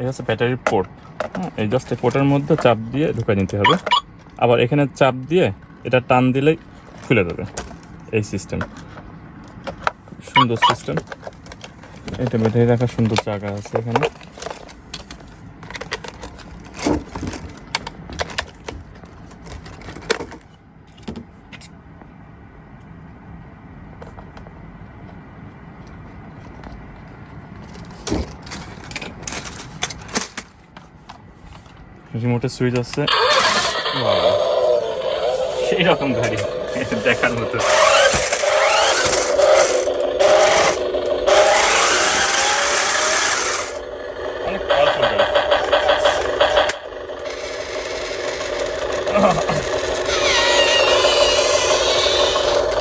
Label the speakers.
Speaker 1: এই হচ্ছে ব্যাটারির পোর্ট এই জাস্ট এই পোর্টের মধ্যে চাপ দিয়ে ঢুকে নিতে হবে। আবার এখানে চাপ দিয়ে এটা টান দিলেই খুলে দেবে এই সিস্টেম সুন্দর সিস্টেম এটা ব্যাটারি রাখার সুন্দর জায়গা আছে এখানে। রিমোটের সুইচ আছে। সেই রকম গাড়ি দেখার মতো।